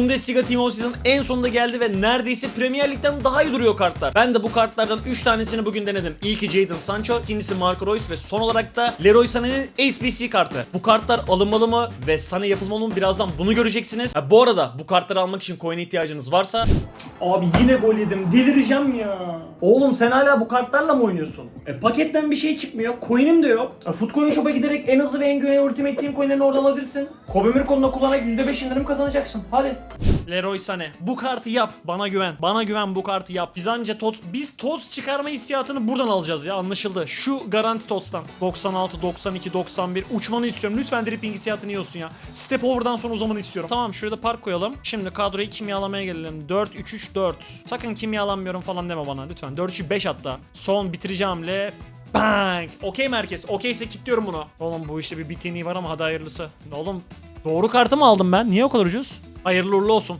Bundesliga Team of Season en sonunda geldi ve neredeyse Premier Lig'den daha iyi duruyor kartlar. Ben de bu kartlardan 3 tanesini bugün denedim. İlki Jadon Sancho, ikincisi Marco Reus ve son olarak da Leroy Sané'nin SBC kartı. Bu kartlar alınmalı mı ve Sané yapılmalı mı birazdan bunu göreceksiniz. Ha, bu arada bu kartları almak için coin'e ihtiyacınız varsa Abi yine gol yedim. Delireceğim ya. Oğlum sen hala bu kartlarla mı oynuyorsun? E paketten bir şey çıkmıyor. Coin'im de yok. E, Footcoin Shop'a giderek en hızlı ve en güvenilir Ultimate Team coinlerini oradan alabilirsin. Kobe Mirko'nun kullanarak %5 indirim kazanacaksın. Hadi. Leroy Sané. Bu kartı yap. Bana güven. Bana güven bu kartı yap. Biz anca TOTS, biz TOTS çıkarma hissiyatını buradan alacağız ya anlaşıldı. Şu garanti TOTS'tan. 96, 92, 91. Uçmanı istiyorum. Lütfen dripping hissiyatını yiyorsun ya. Step over'dan sonra uzamanı istiyorum. Tamam şurada park koyalım. Şimdi kadroyu kimyalamaya gelelim. 4, 3, 3, 4. Sakın kimyalanmıyorum falan deme bana lütfen. 4, 3, 5 hatta. Son bitirici hamle. Bang! Okey merkez. Okeyse kilitliyorum bunu. Oğlum bu işte bir biteni var ama hadi hayırlısı. Oğlum doğru kartı mı aldım ben? Niye o kadar ucuz? Hayırlı uğurlu olsun.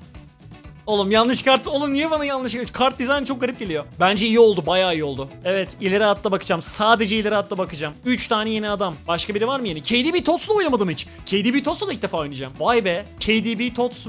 Oğlum yanlış kart. Oğlum niye bana yanlış kart dizayn çok garip geliyor. Bence iyi oldu. Bayağı iyi oldu. Evet ileri hatta bakacağım. Sadece ileri hatta bakacağım. 3 tane yeni adam. Başka biri var mı yeni? KDB Tots'la oynamadım hiç. KDB Tots'la da ilk defa oynayacağım. Vay be. KDB Tots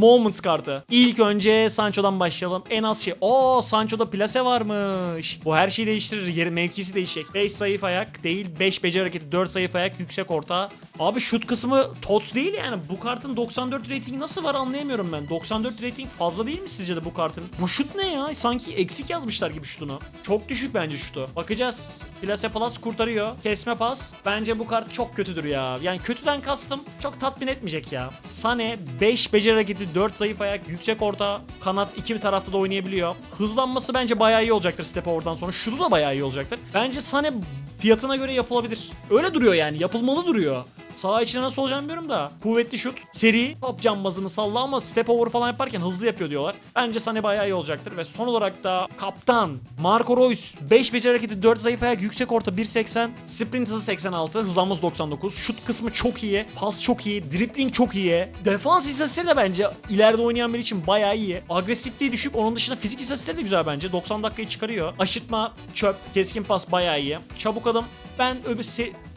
Moments kartı. İlk önce Sancho'dan başlayalım. En az şey. Oo Sancho'da plase varmış. Bu her şeyi değiştirir. Yeri mevkisi değişecek. 5 zayıf ayak değil. 5 beceri hareketi. 4 zayıf ayak. Yüksek orta. Abi şut kısmı TOTS değil yani. Bu kartın 94 ratingi nasıl var anlayamıyorum ben. 94 rating fazla değil mi sizce de bu kartın? Bu şut ne ya? Sanki eksik yazmışlar gibi şutunu. Çok düşük bence şutu. Bakacağız. Plase plus kurtarıyor. Kesme pas. Bence bu kart çok kötüdür ya. Yani kötüden kastım çok tatmin etmeyecek ya. Sane 5 beceri hareketi, 4 zayıf ayak, yüksek orta, kanat iki tarafta da oynayabiliyor. Hızlanması bence bayağı iyi olacaktır step oradan sonra. Şutu da bayağı iyi olacaktır. Bence Sane fiyatına göre yapılabilir. Öyle duruyor yani. Yapılmalı duruyor. Sağ içine nasıl olacağını bilmiyorum da. Kuvvetli şut. Seri. Top cambazını salla ama step over falan yaparken hızlı yapıyor diyorlar. Bence Sane bayağı iyi olacaktır. Ve son olarak da kaptan Marco Reus. 5 beceri hareketi 4 zayıf ayak yüksek orta 1.80. Sprint hızı 86. Hızlanması 99. Şut kısmı çok iyi. Pas çok iyi. Dribbling çok iyi. Defans istatistikleri de bence ileride oynayan biri için bayağı iyi. Agresifliği düşük. Onun dışında fizik istatistikleri de güzel bence. 90 dakikayı çıkarıyor. Aşırtma çöp. Keskin pas bayağı iyi. Çabuk adım. Ben öbür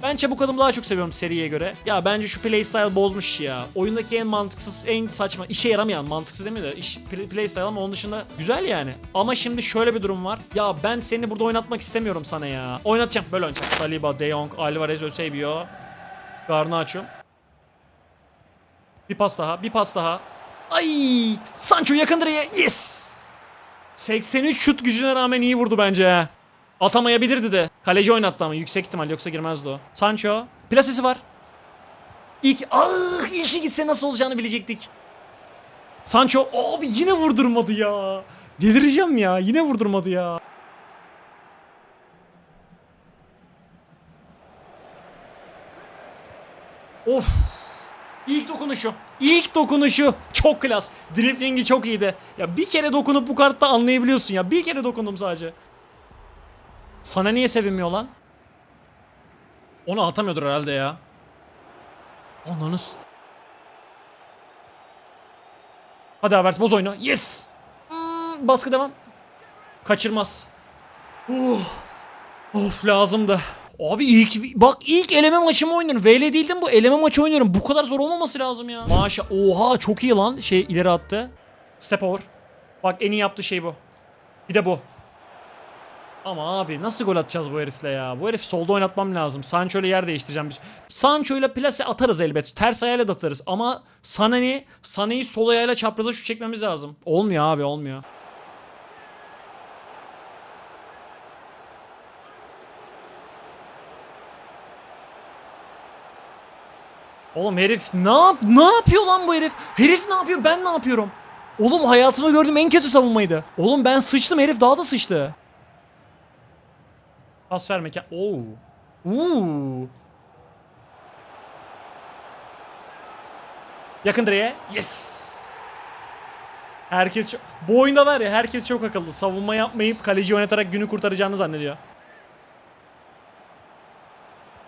ben çabuk adımı daha çok seviyorum seriye göre. Ya bence şu playstyle bozmuş ya. Oyundaki en mantıksız, en saçma, işe yaramayan, mantıksız demiyor da iş, play- playstyle ama onun dışında güzel yani. Ama şimdi şöyle bir durum var. Ya ben seni burada oynatmak istemiyorum sana ya. Oynatacağım, böyle oynayacağım. Saliba, De Jong, Alvarez, Eusebio, Garnacho. Bir pas daha, bir pas daha. Ay! Sancho yakın direğe. Yes! 83 şut gücüne rağmen iyi vurdu bence. Atamayabilirdi de. Kaleci oynattı ama yüksek ihtimal yoksa girmezdi o. Sancho. Plasesi var. İlk ah ilki gitse nasıl olacağını bilecektik. Sancho abi yine vurdurmadı ya. Delireceğim ya. Yine vurdurmadı ya. Of. İlk dokunuşu. İlk dokunuşu. Çok klas. Driblingi çok iyiydi. Ya bir kere dokunup bu kartta anlayabiliyorsun ya. Bir kere dokundum sadece. Sana niye sevinmiyor lan? Onu atamıyordur herhalde ya. Onlarınız. Hadi Havertz boz oyunu. Yes. Hmm, baskı devam. Kaçırmaz. Uh. Of lazımdı. Abi ilk bak ilk eleme maçımı oynuyorum. VL değildim bu eleme maçı oynuyorum. Bu kadar zor olmaması lazım ya. Maşa oha çok iyi lan şey ileri attı. Step over. Bak en iyi yaptığı şey bu. Bir de bu. Ama abi nasıl gol atacağız bu herifle ya? Bu herif solda oynatmam lazım. Sancho ile yer değiştireceğim. biz. Sancho ile plase atarız elbet. Ters ayağıyla da atarız. Ama Sané'ni Sané'yi sol ayağıyla çapraza şu çekmemiz lazım. Olmuyor abi olmuyor. Oğlum herif ne yap ne yapıyor lan bu herif? Herif ne yapıyor? Ben ne yapıyorum? Oğlum hayatımda gördüğüm en kötü savunmaydı. Oğlum ben sıçtım herif daha da sıçtı. Pas verme ki. Oo. Uuu. Yakın direğe. Yes. Herkes çok... Bu oyunda var ya herkes çok akıllı. Savunma yapmayıp kaleci oynatarak günü kurtaracağını zannediyor.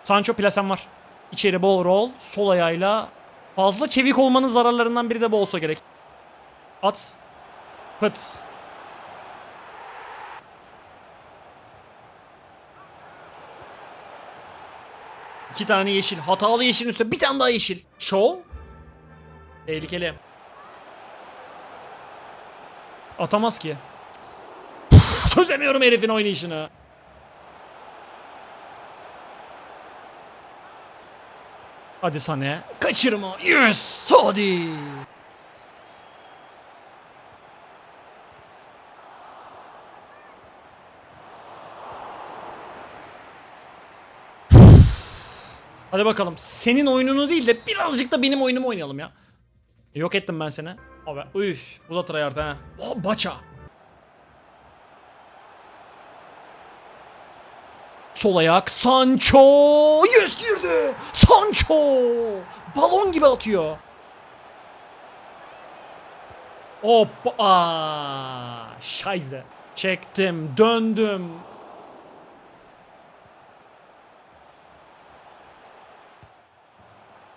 Sancho plasem var. İçeri bol roll. Sol ayağıyla. Fazla çevik olmanın zararlarından biri de bu olsa gerek. At. Pıt. İki tane yeşil. Hatalı yeşil üstüne bir tane daha yeşil. Show. Tehlikeli. Atamaz ki. Puh, çözemiyorum herifin oynayışını. Hadi sana. Kaçırma. Yes. Hadi. Hadi bakalım. Senin oyununu değil de birazcık da benim oyunumu oynayalım ya. Yok ettim ben seni. Abi üf bu da tryhard ha. Oh baça. Sol ayak Sancho. Yes girdi. Sancho. Balon gibi atıyor. Hoppa. Aa, Scheiße. Çektim, döndüm.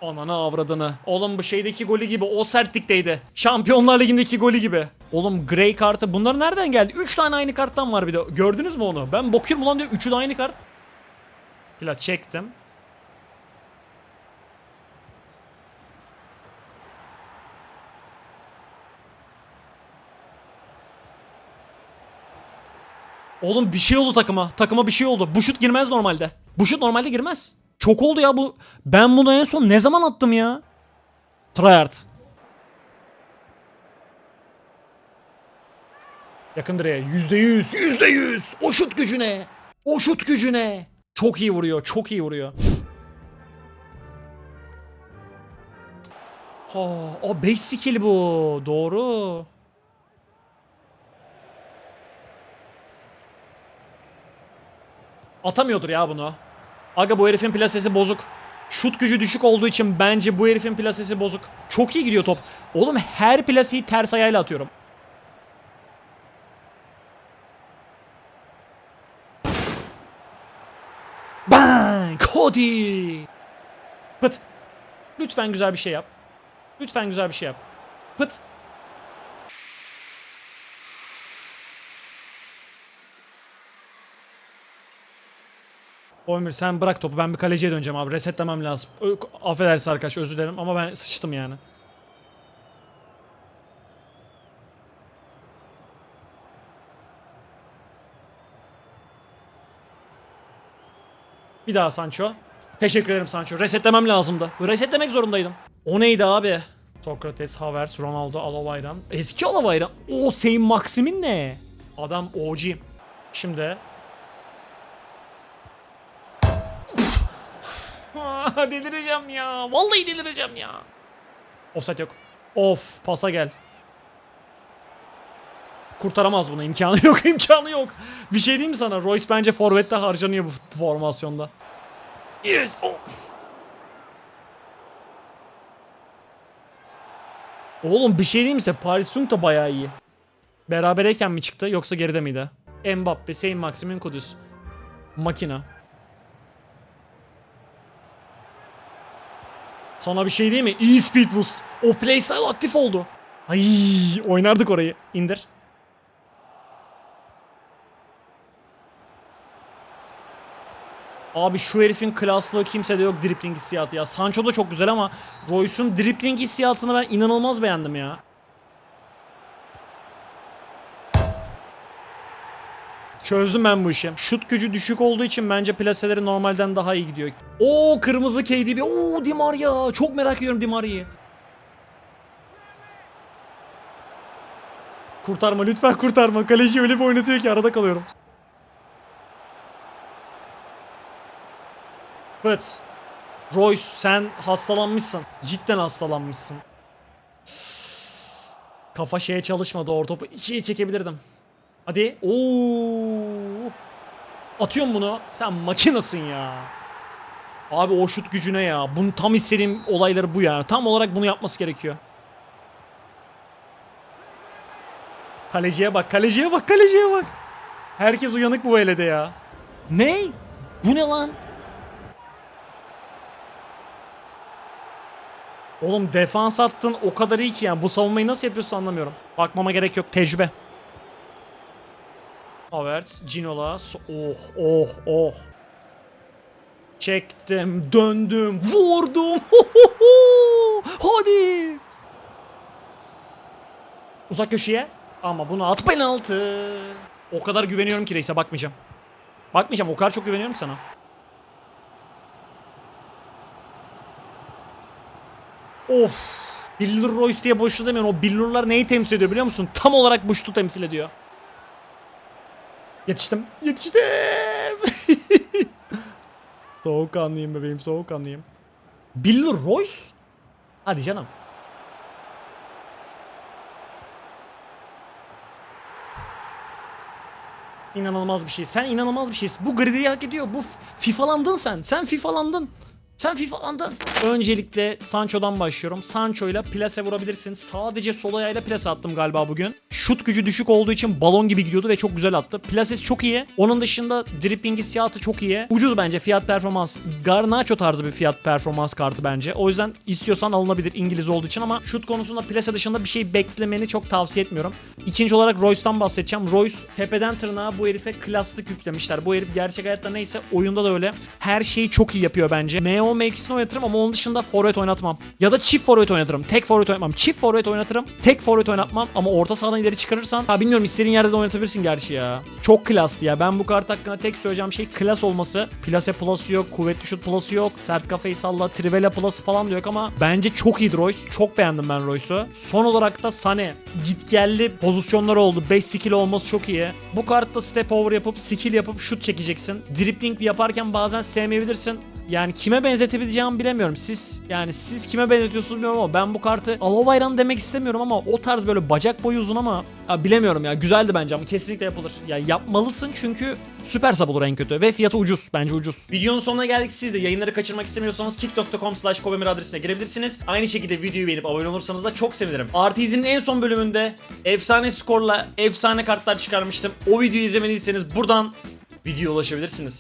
Ananı avradını. Oğlum bu şeydeki golü gibi o sertlikteydi. Şampiyonlar Ligi'ndeki golü gibi. Oğlum grey kartı bunlar nereden geldi? 3 tane aynı karttan var bir de. Gördünüz mü onu? Ben bakıyorum ulan diyor 3'ü de aynı kart. Plat çektim. Oğlum bir şey oldu takıma. Takıma bir şey oldu. Bu şut girmez normalde. Bu şut normalde girmez. Çok oldu ya bu. Ben bunu en son ne zaman attım ya? Tryhard. Yakın direğe. Yüzde yüz. Yüzde yüz. O şut gücüne. O şut gücüne. Çok iyi vuruyor. Çok iyi vuruyor. Ha, o 5 skill bu. Doğru. Atamıyordur ya bunu. Aga bu herifin plasesi bozuk. Şut gücü düşük olduğu için bence bu herifin plasesi bozuk. Çok iyi gidiyor top. Oğlum her plaseyi ters ayağıyla atıyorum. Bang! Cody! Pıt. Lütfen güzel bir şey yap. Lütfen güzel bir şey yap. Pıt. Oymir sen bırak topu ben bir kaleciye döneceğim abi resetlemem lazım. Ö- Affedersin arkadaş özür dilerim ama ben sıçtım yani. Bir daha Sancho. Teşekkür ederim Sancho. Resetlemem lazımdı. Resetlemek zorundaydım. O neydi abi? Sokrates, Havertz, Ronaldo, Alabayram. Eski Alabayram. O Saint Maximin ne? Adam OG. Şimdi Delireceğim ya. Vallahi delireceğim ya. Offside yok. Of pasa gel. Kurtaramaz bunu. imkanı yok. imkanı yok. Bir şey diyeyim mi sana? Royce bence forvette harcanıyor bu formasyonda. Yes. Oh. Oğlum bir şey diyeyim mi size? Paris Sung da bayağı iyi. Berabereyken mi çıktı yoksa geride miydi? Mbappe, Saint Maximin Kudüs. Makina. Sana bir şey değil mi? İyi speed boost. O playstyle aktif oldu. Ay oynardık orayı. İndir. Abi şu herifin klaslığı kimsede yok dribbling hissiyatı ya. Sancho da çok güzel ama Royce'un dribbling hissiyatını ben inanılmaz beğendim ya. Çözdüm ben bu işi. Şut gücü düşük olduğu için bence plaseleri normalden daha iyi gidiyor. Oo kırmızı KDB. Oo Di Maria. Çok merak ediyorum Di Maria'yı. Kurtarma lütfen kurtarma. Kaleci öyle bir oynatıyor ki arada kalıyorum. Evet. Royce sen hastalanmışsın. Cidden hastalanmışsın. Kafa şeye çalışmadı orta topu. İçiye çekebilirdim. Hadi. Oo. Atıyorum bunu. Sen makinasın ya. Abi o şut gücüne ya. Bunu tam istediğim olayları bu ya. Tam olarak bunu yapması gerekiyor. Kaleciye bak, kaleciye bak, kaleciye bak. Herkes uyanık bu velede ya. Ne? Bu ne lan? Oğlum defans attın o kadar iyi ki yani. Bu savunmayı nasıl yapıyorsun anlamıyorum. Bakmama gerek yok. Tecrübe. Havertz, Ginola. Oh, oh, oh. Çektim, döndüm, vurdum. Hadi. Uzak köşeye. Ama bunu at penaltı. O kadar güveniyorum ki reise bakmayacağım. Bakmayacağım o kadar çok güveniyorum ki sana. Of. Billur Royce diye boşlu demeyin. O billurlar neyi temsil ediyor biliyor musun? Tam olarak bu şutu temsil ediyor. Yetiştim. Yetiştim. soğukkanlıyım bebeğim soğukkanlıyım. Billur Royce? Hadi canım. İnanılmaz bir şey. Sen inanılmaz bir şeysin. Bu gridiyi hak ediyor. Bu FIFA'landın sen. Sen FIFA'landın. Sen FIFA'landın. Öncelikle Sancho'dan başlıyorum. Sancho ile plase vurabilirsin. Sadece sol ayağıyla plase attım galiba bugün. Şut gücü düşük olduğu için balon gibi gidiyordu ve çok güzel attı. Plasesi çok iyi. Onun dışında dripping hissiyatı çok iyi. Ucuz bence fiyat performans. Garnacho tarzı bir fiyat performans kartı bence. O yüzden istiyorsan alınabilir İngiliz olduğu için ama şut konusunda plase dışında bir şey beklemeni çok tavsiye etmiyorum. İkinci olarak Royce'dan bahsedeceğim. Royce tepeden tırnağa bu herife klaslık yüklemişler. Bu herif gerçek hayatta neyse oyunda da öyle. Her şeyi çok iyi yapıyor bence. MO mevkisini oynatırım ama onun dışında forvet oynatmam. Ya da çift forvet oynatırım. Tek forvet oynatmam. Çift forvet oynatırım. Tek forvet oynatmam ama orta sahadan ileri çıkarırsan ha bilmiyorum istediğin yerde de oynatabilirsin gerçi ya. Çok klaslı ya. Ben bu kart hakkında tek söyleyeceğim şey klas olması. Plase plus'u yok, kuvvetli şut plus'u yok, sert kafayı salla, trivela plus'ı falan da yok ama bence çok iyi Royce. Çok beğendim ben Royce'u. Son olarak da Sane. Git geldi pozisyonlar oldu. 5 skill olması çok iyi. Bu kartta step over yapıp skill yapıp şut çekeceksin. Dribbling yaparken bazen sevmeyebilirsin. Yani kime benzetebileceğimi bilemiyorum. Siz yani siz kime benzetiyorsunuz bilmiyorum ama ben bu kartı Alovayran demek istemiyorum ama o tarz böyle bacak boyu uzun ama ya bilemiyorum ya güzeldi bence ama kesinlikle yapılır. Ya yapmalısın çünkü süper sab olur en kötü ve fiyatı ucuz bence ucuz. Videonun sonuna geldik. Siz de yayınları kaçırmak istemiyorsanız kick.com slash kobemir adresine girebilirsiniz. Aynı şekilde videoyu beğenip abone olursanız da çok sevinirim. Artı izinin en son bölümünde efsane skorla efsane kartlar çıkarmıştım. O videoyu izlemediyseniz buradan videoya ulaşabilirsiniz.